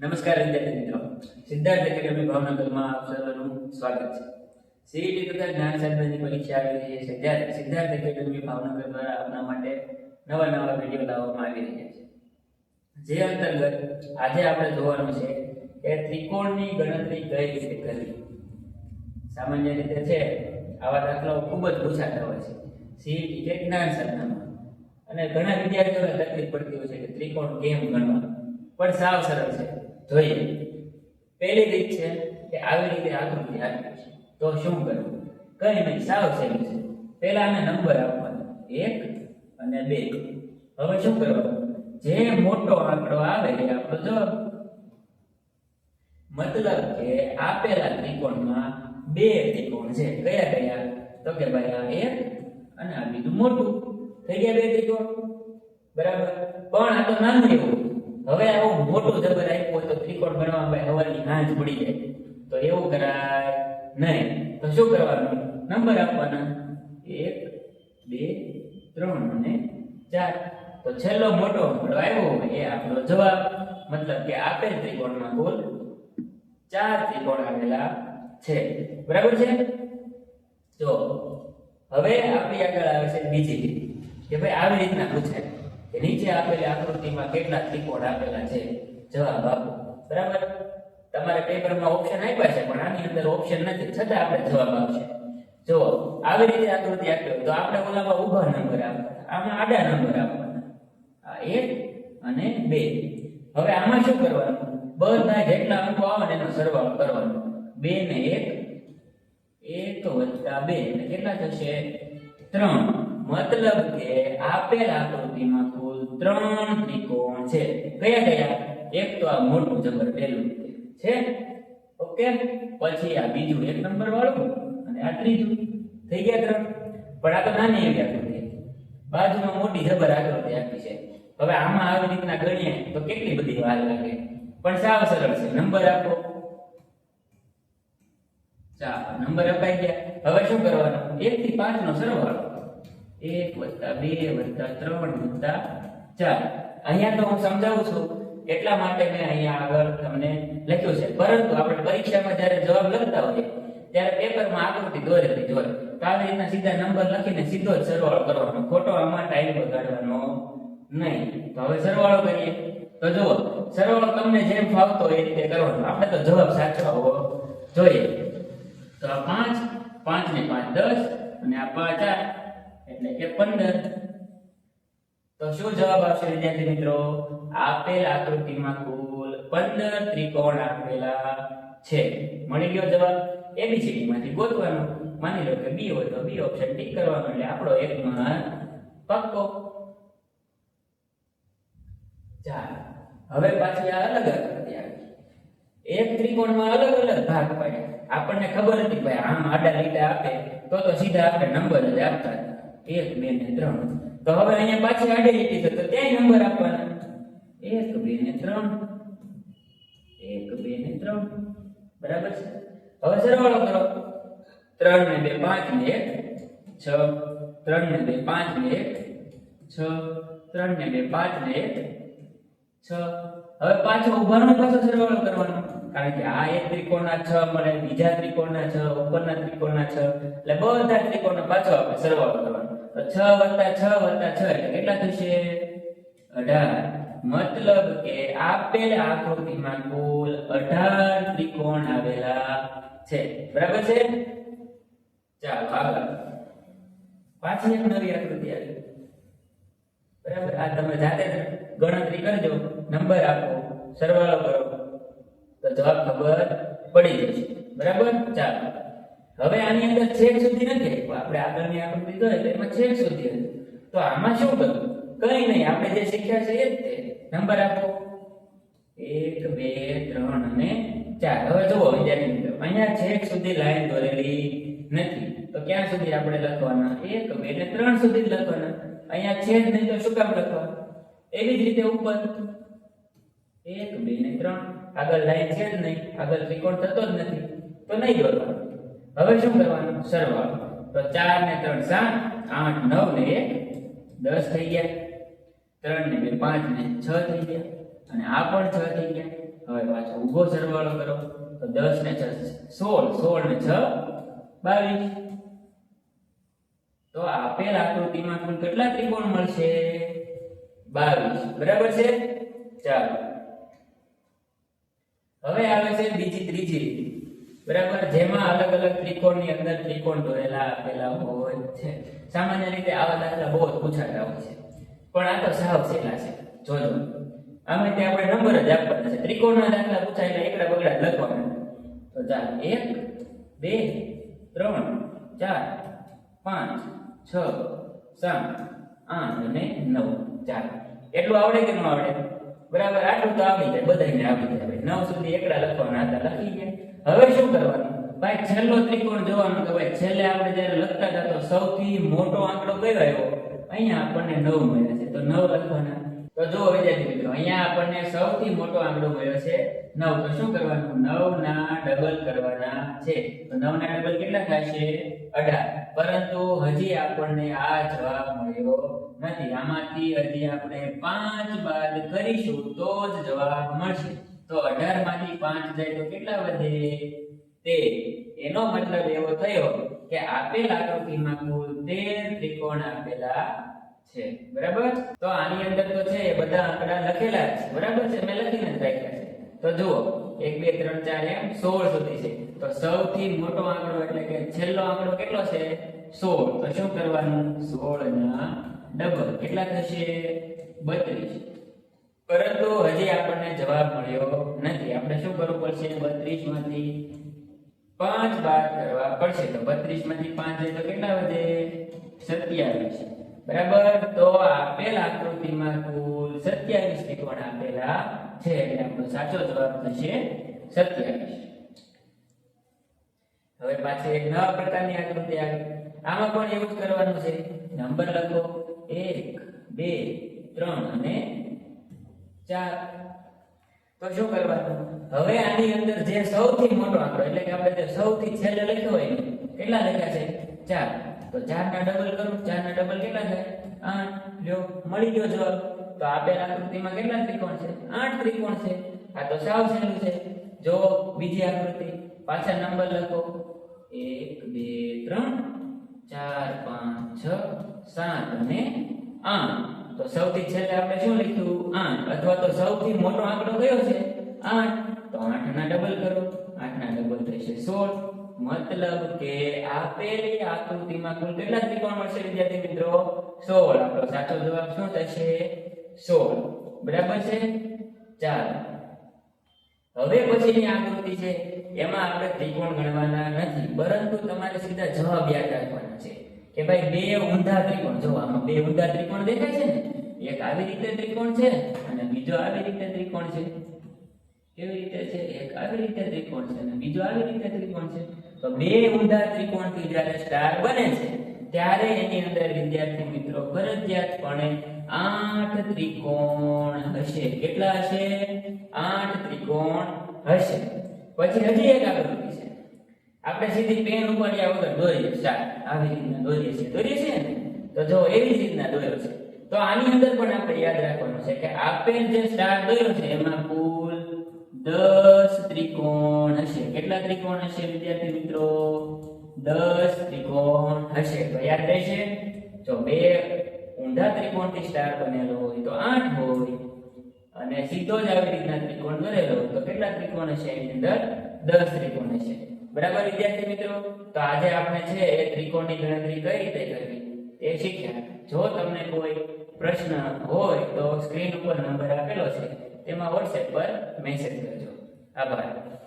નમસ્કાર વિદ્યાર્થી મિત્રો. સિદ્ધાર્થ એકેડમી ભાવનગરમાં આપ સર્વનું સ્વાગત છે. સીઈટી તથા જ્ઞાન શાસ્ત્રની પરીક્ષા આવી રહી છે. ત્યારે સિદ્ધાર્થ એકેડમી ભાવનગર દ્વારા આપના માટે નવા નવા વીડિયો લાવવામાં આવી રહ્યા છે. જે અંતર્ગત આજે આપણે જોવાનું છે કે ત્રિકોણની ગણતરી કઈ રીતે કરવી? સામાન્ય રીતે છે, આવા દાખલાઓ ખૂબ જ પૂછાતા હોય છે. સીઈટી કે જ્ઞાન સાધનામાં. અને ઘણા વિદ્યાર્થીઓને તકલીફ પડતી હોય છે કે ત્રિકોણ કેમ ગણવા? પણ સાવ સરળ છે. જોઈએ પહેલી રીત છે કે આવી રીતે આકૃતિ આપી છે. તો શું કરવું? કઈ નહીં, સાવ સહેલું છે. પહેલા આને નંબર આપવાનો. એક અને બે. હવે શું કરવાનું? જે મોટો આંકડો આવે એ આપણો જવાબ. મતલબ કે આપેલા ત્રિકોણમાં બે ત્રિકોણ છે. કયા કયા? તો કે ભાઈ આ એક અને આ બીજું મોટું. થઈ ગયા બે ત્રિકોણ? બરાબર. પણ આ તો નાનું એવું. હવે આવું મોટું જબર તો ત્રિકોણ ભાઈ હવાની હાંજ પડી જાય, તો એવું કરાય નહીં. તો શું કરવાનું? નંબર આપવાના. એક, બે, ત્રણ અને ચાર. તો છેલ્લો મોટો આંકડો આવ્યો એ આપણો જવાબ. મતલબ કે આપેલ ત્રિકોણમાં કુલ ચાર ત્રિકોણ આવેલા છે. બરાબર છે? જો, હવે આપણી આગળ આવે છે બીજી કે ભાઈ આવી રીતના પૂછાય કે નીચે આપેલી આકૃતિમાં કેટલા ત્રિકોણ આપેલા છે? જવાબ આપો. બરાબર? તમારે પેપરમાં ઓપ્શન આપ્યા છે, પણ આની અંદર ઓપ્શન નથી. છતાં આપણે જવાબ આપશે જો આવી રીતે આકૃતિ આપ્યો તો આપણે ઓલામાં ઊભા નંબર આપવાના. આમાં આડા નંબર આપવાના. આ એક અને બે. હવે આમાં શું કરવાનું? બધા જેટલા અંકો આવે એનો સરવાળો કરવાનો. બે ને એક એક વત્તા બે. એટલે કેટલા થશે? ત્રણ. મતલબ કે આપેલ આકૃતિમાં કુલ ત્રણ ત્રિકોણ છે. કયા કયા? એક તો આ મોટું જબર પહેલું છે. ઓકે? પછી આ બીજું એક નંબર વાળું અને આ ત્રીજું. થઈ ગયા ત્રણ? પણ આ તો નાની એવી આકૃતિ બાજુમાં મોટી જબર આકૃતિ આપી છે. હવે આમાં આવી રીતના ગણીએ તો કેટલી બધી વાર લાગે? પણ સાવ સરળ છે. નંબર આપો. ચાલો નંબર અપાઈ ગયા. હવે શું કરવાનું? એક થી પાંચ નો સરવાળો. એક વત્તા બે વત્તા ત્રણ વત્તા ચાર. અહીંયા તો હું સમજાવું છું. એટલા માટે મેં અહીંયા આગળ તમને લખ્યું છે. પરંતુ આપણે પરીક્ષામાં જ્યારે જવાબ લખતા હોઈએ, ત્યારે પેપરમાં આકૃતિ દોરેલી જોઈએ તો આવી રીતના સીધા નંબર લખીને સીધો જ સરવાળો કરવાનો. ખોટો આમાં ટાઈમ બગાડવાનો નહીં. તો હવે સરવાળો કરીએ. તો જુઓ, સરવાળો તમને જેમ ફાવતો હોય એ રીતે કરવાનો. આપણે તો જવાબ સાચો હોવો જોઈએ. તો આ પાંચ પાંચ ને પાંચ દસ, અને આ પાંચ આઠ, એટલે કે પંદર. તો શું જવાબ આવશે વિદ્યાર્થી મિત્રો? આપેલ આકૃતિમાં કુલ પંદર ત્રિકોણ આપેલા છે. મળી ગયો જવાબ? એબીસીડી માંથી ગોતવાનો. માની લો કે બી હોય તો બી ઓપ્શન ટીક કરવાનો એટલે આપણો એક માર્ક પક્કો. ચાલો, હવે પાછી આ અલગ આકૃતિ આવી. એક ત્રિકોણમાં અલગ અલગ ભાગ પડે. આપણને ખબર હતી ભાઈ આમ આડા લીટા આપે, તો તો સીધા આપણે નંબર જ આપતા. એક, બે ને ત્રણ. તો હવે અહીંયા પાછી આડી લીટી છે તો ત્યાંય નંબર આપવાના? એક, બે ને ત્રણ. એક, બે ને ત્રણ. બરાબર છે? હવે સરવાળો કરો. ત્રણ ને બે, પાંચ ને એક, છ. ત્રણ ને બે, પાંચ ને એક, છ. ત્રણ ને બે, પાંચ ને એક, છ. હવે પાછો ઉભાનો પાછો સરવાળો કરવાનો. કારણ કે આ એક ત્રિકોણના છ મળે, બીજા ત્રિકોણના છ, ઉપરના ત્રિકોણના છ. એટલે બધા ત્રિકોણનો પાછો આપણે સરવાળો કરવાનો. છ વત્તા છ વત્તા છ એટલે કેટલા થશે? અઢાર. મતલબ કે આપેલ આકૃતિમાં કુલ અઢાર ત્રિકોણ આવેલા છે. બરાબર છે? ચાલો પાછી નવી આકૃતિ આવી. બરાબર? આ તમે જાતે ગણતરી કરજો. નંબર આપો. સરવાળો કરો. તો જવાબ ખબર પડી જશે. બરાબર? ચાલો. હવે આની અંદર છેક સુધી નથી. આપણે આગળની આકૃતિ જોઈએ એટલે એમાં છેક સુધી હતું. તો આમાં શું કરવું કઈ નહીં, આપણે જે શીખ્યા છે એ જ તે. નંબર આપો. એક, બે, ત્રણ અને ચાર. હવે જુઓ, વિદ્યાર્થી મિત્રો, અહીંયા છેક સુધી લાઈન દોરેલી નથી. તો ક્યાં સુધી આપણે લખવાના? એક, બે ને ત્રણ સુધી જ લખવાના. અહીંયા છેદ નહીં તો શું કામ લખવા એવી જ રીતે ઉપર. એક, બે ને ત્રણ. આગળ લાઈન છે જ નહીં. આગળ ત્રિકોણ થતો જ નથી. તો નહીં દોરવાનું. હવે શું કરવાનું? સરવાળો તો ચાર ને ત્રણ સાત, આઠ, નવ ને એક, દસ થઈ ગયા. ત્રણ ને બે, પાંચ ને છ થઈ ગયા. અને આ પણ છ થઈ ગયા. હવે પાછો ઊભો સરવાળો કરો. તો દસ ને છ, સોળ સોળ ને છ, બાવીસ. તો આપેલ આકૃતિમાં કુલ કેટલા ત્રિકોણ મળશે? બાવીસ. બરાબર છે? ચાલો. હવે આવે છે બીજી ત્રીજી રીત. બરાબર? જેમાં અલગ અલગ ત્રિકોણની અંદર ત્રિકોણ દોરેલા આપેલા હોય છે. સામાન્ય રીતે આવા દાખલા બહુ જ પૂછાતા હોય છે. પણ આ તો સાવ સેલા છે. જોજો. આમાં તે આપણે નંબર જ આપવાના છે. ત્રિકોણના દાખલા પૂછાય એટલે એકડા બગડા લખવાના. તો ચાલ, એક, બે, ત્રણ, ચાર, પાંચ, છ, સાત, આઠ અને નવ. ચાર એટલું આવડે કે ન આવડે? બરાબર, આટલું તો આવડી જાય. બધાને આવડી જાય. નવ સુધી એકડા લખવાના હતા. લખી ગયા. હવે શું કરવાનું? ભાઈ, છેલ્લો ત્રિકોણ જોવાનો કે ભાઈ, છેલ્લે આપણે જ્યારે લખતા હતા તો સૌથી મોટો આંકડો કયો આવ્યો? અહીંયા આપણને નવ મળ્યો છે. તો નવ લખવાના. તો જો વિદ્યાર્થી મિત્રો, અહીંયા આપણને સૌથી મોટો આંકડો મળ્યો છે નવ. તો શું કરવાનું? 9 ના ડબલ કરવાના છે. તો 9 ના ડબલ કેટલા થશે અઢાર. પરંતુ હજી આપણને આ જવાબ મળ્યો નથી. આમાંથી હજી આપણે પાંચ બાદ કરીશું તો જ જવાબ મળશે. તો અઢારમાંથી પાંચ જાય તો કેટલા વધે? તે એનો મતલબ એવો થયો કે આપેલ આકૃતિમાં કુલ તેર ત્રિકોણ આપેલા છે. બરાબર? તો આની અંદર તો છે, બધા આંકડા લખેલા છે. બરાબર છે? મેં લખીને જ રાખ્યા છે. તો જુઓ, એક, બે, ત્રણ, ચાર, એમ સોળ સુધી છે. તો સૌથી મોટો આંકડો એટલે કે છેલ્લો આંકડો કેટલો છે? સોળ. તો શું કરવાનું? 16 ના ડબલ. કેટલા થશે? બત્રીસ. પરંતુ હજી આપણને જવાબ મળ્યો નથી. આપણે શું કરવું પડશે? બત્રીસમાંથી પાંચ બાદ કરવા પડશે. તો બત્રીસમાંથી પાંચ તો કેટલા વધે? સત્યાવીસ. બરાબર? તો આપેલ આકૃતિમાં કુલ સત્યાવીસ ત્રિકોણ આપેલા છે. એટલે આપણો સાચો જવાબ થશે સત્યાવીસ. હવે પાછી એક નવા પ્રકારની આકૃતિ આવી. આમાં પણ એવું જ કરવાનું છે? નંબર લખો. એક, બે, ત્રણ અને ચાર. તો શું કરવાનું? હવે આની અંદર જે સૌથી મોટો આંકડો, એટલે કે આપણે જે સૌથી છેલ્લે લખ્યો હોય કેટલા લખ્યા છે? ચાર. તો ચાર ના ડબલ કરું ચાર ના ડબલ કેટલા થાય? આઠ. લ્યો, મળી ગયો જવાબ. તો આપેલ આકૃતિમાં કેટલા ત્રિકોણ છે? આઠ ત્રિકોણ છે. આ તો સાવ સહેલું છે. જો બીજી આકૃતિ. પાછા નંબર લખો. એક, બે, ત્રણ, ચાર, પાંચ, છ, સાત અને આઠ. તો સૌથી છેલ્લે આપણે શું લખ્યું? આઠ. અથવા તો સૌથી મોટો આંકડો કયો છે? આઠ. તો આઠ ના ડબલ કરો. આઠ ના ડબલ થશે સોળ. મતલબ કે આપેલી આકૃતિમાં કુલ કેટલા ત્રિકોણ મળશે, વિદ્યાર્થી મિત્રો? સોળ. આપણો સાચો જવાબ શું થશે? સોળ. બરાબર છે? ચાલો. હવે પછીની આકૃતિ છે. એમાં આપણે ત્રિકોણ ગણવાના નથી, પરંતુ તમારે સીધા જવાબ યાદ રાખવાના છે. કે ભાઈ બે ઊંધા ત્રિકોણ. જો આમાં બે ઊંધા ત્રિકોણ દેખાય છે ને, એક આવી રીતે ત્રિકોણ છે અને બીજો આવી રીતે ત્રિકોણ છે. કેવી રીતે છે? એક આવી રીતે ત્રિકોણ છે અને બીજો આવી રીતે ત્રિકોણ છે. તો બે ઊંધા ત્રિકોણથી જ્યારે સ્ટાર બને છે, ત્યારે એની અંદર વિદ્યાર્થી મિત્રો ફરજિયાતપણે આઠ ત્રિકોણ હશે. કેટલા હશે? આઠ ત્રિકોણ હશે. પછી હજી એક છે આપણે સીધી પેન ઉપાડ્યા વગર દોરીએ સ્ટાર આવી રીતના દોરીએ છીએ. દોરીએ છીએ ને? તો જો એવી રીતના દોર્યો છે. તો આની અંદર પણ આપણે યાદ રાખવાનું છે કે આપેલ જે સ્ટાર દોર્યો છે, એમાં કુલ દસ ત્રિકોણ હશે. કેટલા ત્રિકોણ હશે, વિદ્યાર્થી મિત્રો? દસ ત્રિકોણ હશે. તો યાદ રહેશે? જો બે ઊંધા ત્રિકોણથી સ્ટાર બનેલો હોય તો આઠ હોય અને સીધો જ આવી રીતના ત્રિકોણ દોરેલો તો કેટલા ત્રિકોણ હશે? એની અંદર દસ ત્રિકોણ હશે. બરાબર વિદ્યાર્થી મિત્રો? તો આજે આપણે છે ત્રિકોણની ગણતરી કઈ રીતે કરવી? એ શીખ્યા. જો તમને કોઈ પ્રશ્ન હોય, તો સ્ક્રીન ઉપર નંબર આપેલો છે, તેમાં વોટ્સએપ પર મેસેજ કરજો. આભાર.